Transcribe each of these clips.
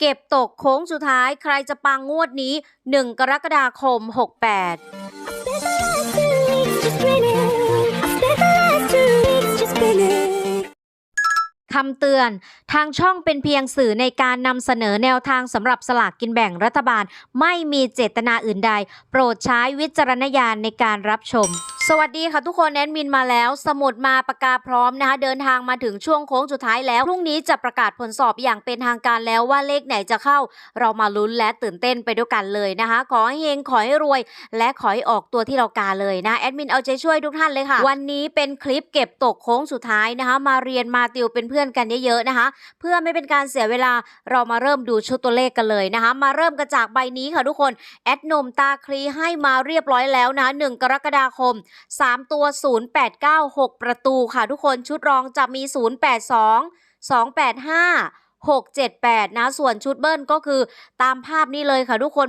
เก็บตกโค้งสุดท้ายใครจะปังงวดนี้ 1 กรกฎาคม 68คำเตือน ทางช่องเป็นเพียงสื่อในการนำเสนอแนวทางสำหรับสลากกินแบ่งรัฐบาล ไม่มีเจตนาอื่นใด โปรดใช้วิจารณญาณในการรับชม สวัสดีค่ะทุกคนแอดมินมาแล้ว สมุดมาปากกาพร้อมนะคะ เดินทางมาถึงช่วงโค้งสุดท้ายแล้วพรุ่งนี้จะประกาศผลสอบอย่างเป็นทางการแล้วว่าเลขไหนจะเข้า เรามาลุ้นและตื่นเต้นไปด้วยกันเลยนะคะ ขอให้เฮงขอให้รวย และขอให้ออกตัวที่เรากาเลยนะแอดมินเอาใจช่วยทุกท่านเลยค่ะ วันนี้เป็นคลิปเก็บตกโค้งสุดท้ายนะคะ มาเรียนมาติวเป็นเพื่อนกันเยอะๆนะคะ เพื่อไม่เป็นการเสียเวลาเรามาเริ่มดูชุดตัวเลขกันเลยนะคะ มาเริ่มกันจากใบนี้ค่ะทุกคนแอดนมตาคลีให้มาเรียบร้อยแล้วนะคะ1กรกฎาคม3 ตัว 0896 ประตูค่ะทุกคนชุดรองจะมี 082 285 678 นะ ส่วนชุดเบิ้ลก็คือตามภาพนี้เลยค่ะทุกคน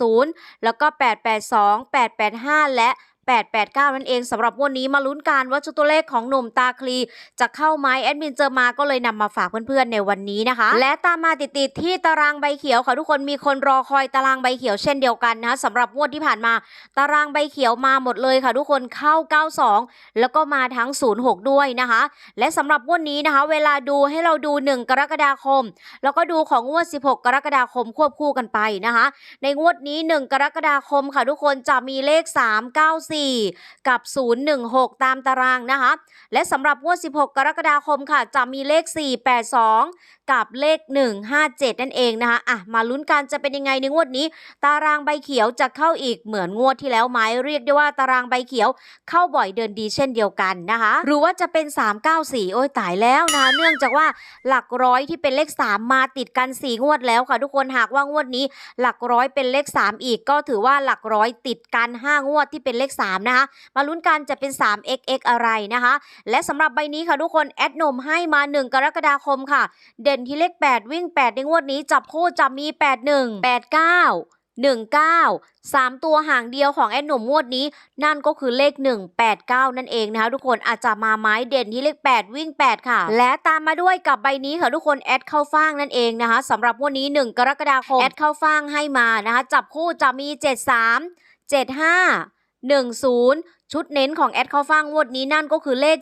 880 แล้วก็ 882 885 และ 889 นั่นเองสำหรับวันนี้มาลุ้นกันว่าชุดตัวเลขของหนุ่มตาคลี จะเข้าไหมแอดมินเจอมาก็เลยนำมาฝากเพื่อนๆในวันนี้นะคะ และตามมาติดๆที่ตารางใบเขียวค่ะทุกคนมีคนรอคอยตารางใบเขียวเช่นเดียวกันนะคะสำหรับงวดที่ผ่านมา ตารางใบเขียวมาหมดเลยค่ะทุกคนเข้า 92 แล้วก็มาทั้ง 06 ด้วยนะคะ และสำหรับงวดนี้นะคะ เวลาดูให้เราดู 1 กรกฎาคม แล้วก็ดูของงวด 16 กรกฎาคมควบคู่กันไปนะคะ ในงวดนี้ 1 กรกฎาคมค่ะทุกคนจะมีเลข 394กับ 016 ตามตารางนะคะ และสำหรับงวด 16 กรกฎาคมค่ะ จะมีเลข 482 กับเลข 157 นั่นเองนะคะอะมาลุ้นกันจะเป็นยังไงในงวดนี้ ตารางใบเขียวจะเข้าอีกเหมือนงวดที่แล้วไหมเรียกได้ว่าตารางใบเขียวเข้าบ่อยเดินดีเช่นเดียวกันนะคะ หรือว่าจะเป็น 394 โอ้ยตายแล้วนะเนื่องจากว่าหลักร้อยที่เป็นเลข 3 มาติดกัน 4 งวดแล้วค่ะทุกคนหากว่างวดนี้ หลักร้อยเป็นเลข 3 อีกก็ถือว่าหลักร้อยติดกัน 5 งวดที่เป็นเลข 3นะคะ มาลุ้นกันจะเป็น 3xx อะไรนะคะ และสำหรับใบนี้ค่ะทุกคนแอดนมให้มา 1 กรกฎาคมค่ะ เด่นที่เลข 8 วิ่ง 8 ในงวดนี้จับคู่จะมี 81 89 19 3 ตัวห่างเดียวของแอดหนุ่มงวดนี้ นั่นก็คือเลข 189 นั่นเองนะคะทุกคนอาจจะมาไม้เด่นที่เลข 8 วิ่ง 8 ค่ะ และตามมาด้วยกับใบนี้ค่ะทุกคนแอดเข้าฟ่างนั่นเองนะคะสำหรับงวันนี้ 1 กรกฎาคมแอดเข้าฟ่างให้มานะคะจับคู่จะมี 73 75 1 0 ชุดเน้นของแอดเข้าฟ่างงวดนี้นั่นก็คือเลข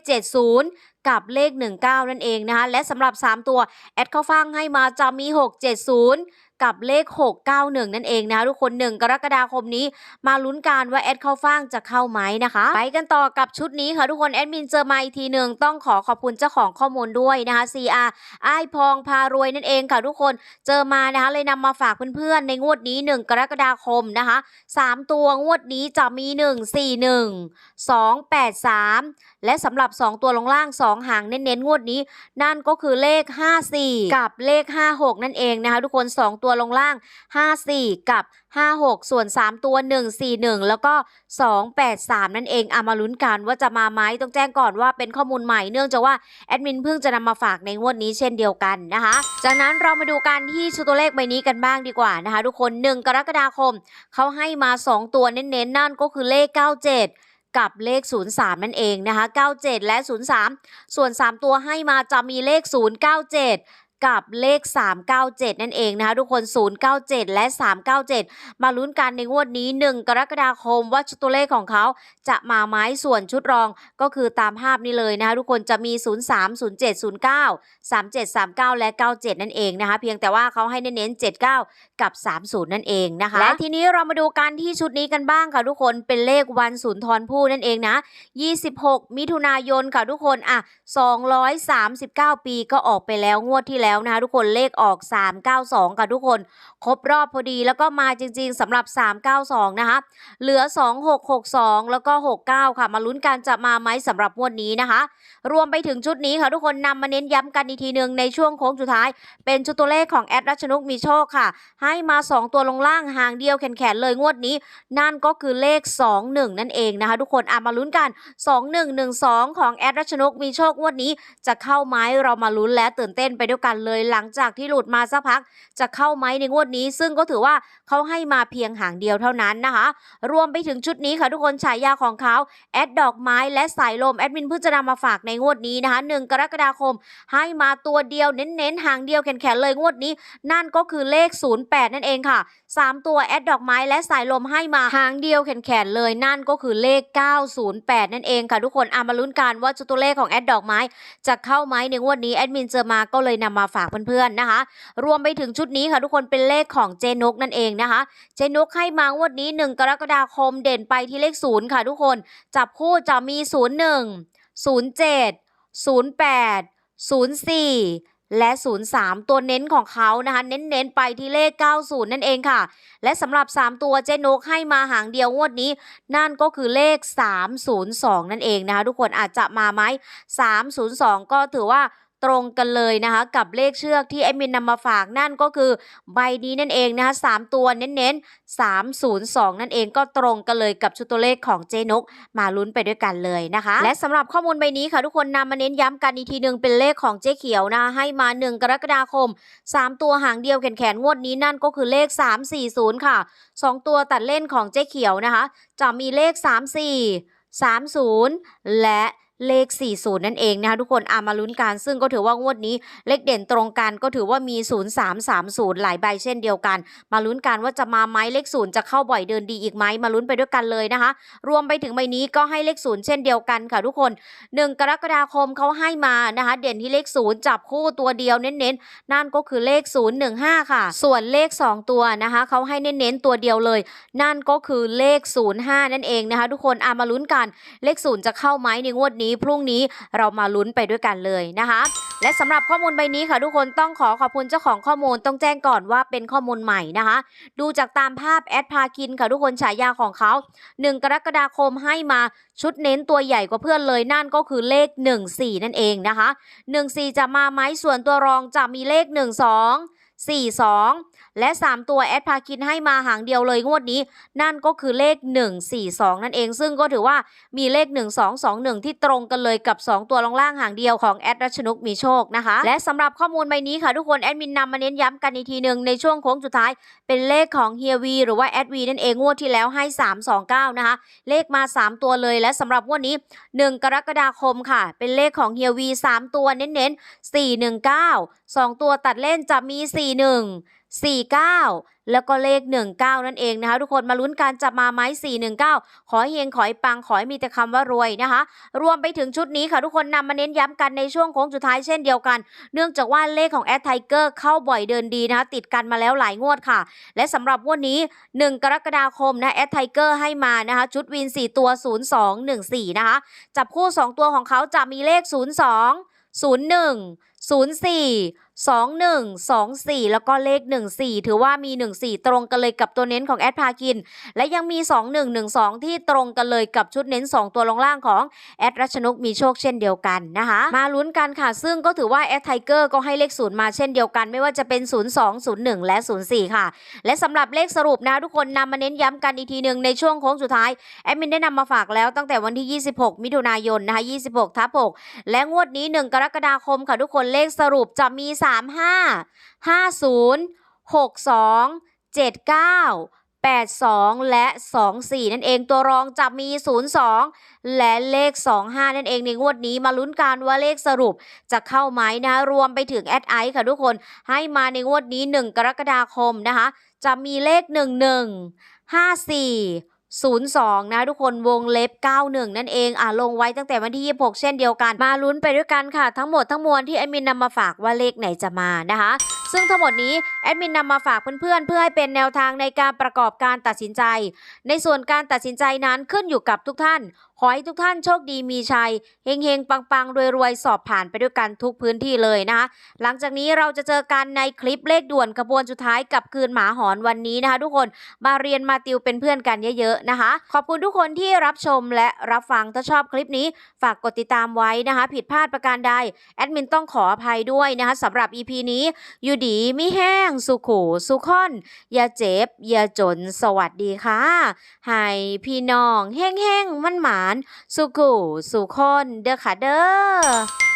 70 กับเลข 19 นั่นเองนะคะ และสำหรับ 3 ตัวแอดเข้าฟ่างให้มาจะมี 670กับเลข 691 นั่นเองนะคะทุกคน 1 กรกฎาคมนี้ มาลุ้นกันว่าแอดเข้าฟ่างจะเข้าไหมนะคะ ไปกันต่อกับชุดนี้ค่ะทุกคน แอดมินเจอมาอีกทีหนึ่งต้องขอขอบคุณเจ้าของข้อมูลด้วยนะคะ CR ไอพองพารวยนั่นเองค่ะทุกคนเจอมานะคะเลยนำมาฝากเพื่อนๆ ในงวดนี้ 1 กรกฎาคมนะคะ 3 ตัวงวดนี้จะมี 141 283 และสำหรับ 2 ตัวลงล่าง 2 หางเน้นๆ งวดนี้ นั่นก็คือเลข 54 กับเลข 56 นั่นเองนะคะทุกคน 2 ตัวลงล่าง 54 กับ 56 ส่วน 3 ตัว 141 แล้วก็ 283 นั่นเองเอามาลุ้นกันว่าจะมาไหมต้องแจ้งก่อนว่าเป็นข้อมูลใหม่เนื่องจากว่า แอดมินเพิ่งจะนำมาฝากในงวดนี้เช่นเดียวกันนะคะ จากนั้นเรามาดูกันที่ชุดตัวเลขใบนี้กันบ้างดีกว่านะคะทุกคน 1 กรกฎาคมเขาให้มา 2 ตัวเน้นๆ นั่นก็คือเลข 97 กับเลข 03 นั่นเองนะคะ 97 และ 03 ส่วน 3 ตัวให้มาจะมีเลข 097 กับเลข 397 นั่นเองนะคะทุกคน 097 และ 397 มาลุ้นกันในงวดนี้ 1 กรกฎาคมว่าชุดตัวเลขของเขาจะมาไหมส่วนชุดรองก็คือตามภาพนี้เลยนะคะทุกคนจะมี 03 07 09 37 39 และ 97 นั่นเองนะคะเพียงแต่ว่าเขาให้เน้นๆ79 กับ 30 นั่นเองนะคะและทีนี้เรามาดูกันที่ชุดนี้กันบ้างค่ะทุกคนเป็นเลขวันสุนทรภู่นั่นเองนะ 26 มิถุนายนค่ะทุกคนอะ239 ปีก็ออกไปแล้วงวดที่แล้วแล้วนะคะทุกคนเลขออก 392 ค่ะทุกคน ครบรอบพอดีแล้วก็มาจริง ๆสำหรับ 392 นะคะ เหลือ 2662 แล้วก็ 69 ค่ะ มาลุ้นกันจะมาไหมสำหรับงวดนี้นะคะ รวมไปถึงชุดนี้ค่ะทุกคนนำมาเน้นย้ำกันอีกทีหนึ่งในช่วงโค้งสุดท้าย เป็นชุดตัวเลขของแอดรัชนุกมีโชคค่ะ ให้มา 2 ตัวลงล่างหางเดียวแขนๆเลยงวดนี้ นั่นก็คือเลข 21 นั่นเองนะคะ ทุกคนอะมาลุ้นกัน 2112 ของแอดรัชนุกมีโชคงวดนี้จะเข้าไหมเรามาลุ้นและตื่นเต้นไปด้วยกันเลยหลังจากที่หลุดมาสักพัก จะเข้าไหมในงวดนี้ ซึ่งก็ถือว่าเขาให้มาเพียงหางเดียวเท่านั้นนะคะ รวมไปถึงชุดนี้ค่ะทุกคนฉายาของเขาแอดดอกไม้และสายลมแอดมินเพิ่งจะนำมาฝากในงวดนี้นะคะ1กรกฎาคม ให้มาตัวเดียวเน้นๆหางเดียวแขนๆเลยงวดนี้ นั่นก็คือเลข 08 นั่นเองค่ะ 3 ตัวแอดดอกไม้และสายลมให้มาหางเดียวแขนๆเลยนั่นก็คือเลข 908 นั่นเองค่ะทุกคนอามาลุ้นกันว่าชุดตัวเลขของแอดดอกไม้จะเข้าไหมในงวดนี้แอดมินเจอมาก็เลยนำมาฝากเพื่อนๆนะคะ รวมไปถึงชุดนี้ค่ะทุกคนเป็นเลขของเจนกนั่นเองนะคะ เจนกให้มางวดนี้ 1 กรกฎาคมเด่นไปที่เลข0ค่ะทุกคน จับคู่จะมี 01 07 08 04และ 03 ตัวเน้นของเขานะคะ เน้นๆ ไปที่เลข 90 นั่นเองค่ะ และสำหรับ 3 ตัวเจนกให้มาหางเดียวงวดนี้ นั่นก็คือเลข 302 นั่นเองนะคะ ทุกคนอาจจะมาไหม302 ก็ถือว่า ตรงกันเลยนะคะกับเลขเชือกที่แอดมินนำมาฝากนั่นก็คือใบนี้นั่นเองนะคะ3ตัวเน้นๆ 302 นั่นเองก็ตรงกันเลยกับชุดตัวเลขของเจนก มาลุ้นไปด้วยกันเลยนะคะ และสำหรับข้อมูลใบนี้ค่ะทุกคนนำมาเน้นย้ำกันอีกทีหนึ่งเป็นเลขของเจ๊เขียวนะคะให้มา 1 กรกฎาคม 3 ตัวหางเดียวแขนๆงวดนี้นั่นก็คือเลข 340 ค่ะ 2 ตัวตัดเล่นของเจ๊เขียวนะคะ จะมีเลข 34 30 และ เลข 40 นั่นเองนะคะทุกคนอามาลุ้นกัน ซึ่งก็ถือว่างวดนี้เลขเด่นตรงกันก็ถือว่ามี 0330 หลายใบเช่นเดียวกัน มาลุ้นกันว่าจะมาไหมเลขศูนย์จะเข้าบ่อยเดินดีอีกไหมมาลุ้นไปด้วยกันเลยนะคะ รวมไปถึงใบนี้ก็ให้เลขศูนย์เช่นเดียวกันค่ะทุกคน 1 กรกฎาคมเขาให้มานะคะ เด่นที่เลขศูนย์จับคู่ตัวเดียวเน้นๆ นั่นก็คือเลข 015 ค่ะ ส่วนเลข 2 ตัวนะคะเขาให้เน้นๆตัวเดียวเลย นั่นก็คือเลข 05 นั่นเองนะคะ ทุกคนอามาลุ้นกันเลขศูนย์จะเข้าไหมในงวดนี้พรุ่งนี้เรามาลุ้นไปด้วยกันเลยนะคะ และสำหรับข้อมูลใบนี้ค่ะทุกคนต้องขอขอบคุณเจ้าของข้อมูลต้องแจ้งก่อนว่าเป็นข้อมูลใหม่นะคะ ดูจากตามภาพแอดพาคินค่ะทุกคนฉายาของเขา 1 กรกฎาคมให้มาชุดเน้นตัวใหญ่กว่าเพื่อนเลยนั่นก็คือเลข 14 นั่นเองนะคะ 14 จะมาไหมส่วนตัวรองจะมีเลข 12 42 และ 3 ตัวแอดพาคินให้มาหางเดียวเลยงวดนี้ นั่นก็คือเลข 142 นั่นเอง ซึ่งก็ถือว่ามีเลข 1221 ที่ตรงกันเลยกับ 2 ตัวลงล่างหางเดียวของแอดรัชนุกมีโชคนะคะ และสำหรับข้อมูลใบนี้ค่ะทุกคนแอดมินนำมาเน้นย้ำกันอีกทีหนึ่งในช่วงโค้งสุดท้าย เป็นเลขของเฮียวีหรือว่าแอดวีนั่นเองงวดที่แล้วให้ 329 นะคะ เลขมา 3 ตัวเลยและสำหรับงวดนี้ 1 กรกฎาคมค่ะ เป็นเลขของเฮียวี3ตัวเน้นๆ419 2 ตัวตัดเล่นจะมี 41 49 แล้วก็เลข 19 นั่นเองนะคะ ทุกคนมาลุ้นการจะมาไหม419 ขอเฮงขอให้ปังขอให้มีแต่คำว่ารวยนะคะ รวมไปถึงชุดนี้ค่ะ ทุกคนนำมาเน้นย้ำกันในช่วงโค้งสุดท้ายเช่นเดียวกัน เนื่องจากว่าเลขของแอดไทเกอร์เข้าบ่อยเดินดีนะคะ ติดกันมาแล้วหลายงวดค่ะ และสำหรับงวดนี้ 1 กรกฎาคมนะแอดไทเกอร์ให้มานะคะ ชุดวิน 4 ตัว 0214 นะคะ จับคู่ 2 ตัวของเขาจะมีเลข 02 01 04 21 24 แล้วก็เลข 14 ถือว่ามี 14 ตรงกันเลยกับตัวเน้นของแอดพาคิน และยังมี 2112 ที่ตรงกันเลยกับชุดเน้น 2 ตัวลงล่างของแอดรัชนกมีโชคเช่นเดียวกันนะคะ มาลุ้นกันค่ะ ซึ่งก็ถือว่าแอดไทเกอร์ก็ให้เลข 0 มาเช่นเดียวกัน ไม่ว่าจะเป็น 02 01 และ 04 ค่ะ และสำหรับเลขสรุปนะทุกคนนำมาเน้นย้ำกันอีกทีหนึ่งในช่วงโค้งสุดท้ายแอดมินได้นำมาฝากแล้วตั้งแต่วันที่ 26 มิถุนายนนะคะ26ทับ6และงวดนี้ 1 กรกฎาคมค่ะทุกคนเลขสรุปจะมี 35 50 62 79 82 และ 24 นั่นเองตัวรองจะมี 02 และเลข 25 นั่นเองในงวดนี้มาลุ้นกันว่าเลขสรุปจะเข้าไหมนะคะรวมไปถึงแอดไอค่ะทุกคนให้มาในงวดนี้ 1 กรกฎาคมนะคะ จะมีเลข 11 54 02 นะทุกคนวงเล็บ 91 นั่นเองอะลงไว้ตั้งแต่วันที่ 26 เช่นเดียวกัน มาลุ้นไปด้วยกันค่ะ ทั้งหมดทั้งมวลที่แอดมินนำมาฝากว่าเลขไหนจะมานะคะ ซึ่งทั้งหมดนี้แอดมินนำมาฝากเพื่อนๆ เพื่อให้เป็นแนวทางในการประกอบการตัดสินใจ ในส่วนการตัดสินใจนั้นขึ้นอยู่กับทุกท่าน ขอให้ทุกท่านโชคดีมีชัยเฮงๆ ปังๆ รวยๆ สอบผ่านไปด้วยกันทุกพื้นที่เลยนะคะ หลังจากนี้เราจะเจอกันในคลิปเลขด่วนขบวนสุดท้ายกับคืนหมาหอนวันนี้นะคะ ทุกคนมาเรียนมาติวเป็นเพื่อนกันเยอะๆนะคะ ขอบคุณทุกคนที่รับชมและรับฟังถ้าชอบคลิปนี้ฝากกดติดตามไว้นะคะ ผิดพลาดประการใดแอดมินต้องขออภัยด้วยนะคะสำหรับ EP นี้อยู่ดีมิแห้งสุขูสุขอนอย่าเจ็บอย่าจนสวัสดีค่ะให้พี่น้องแห้งๆมันหมาานสุกูสุคนเด้อค่ะเด้อ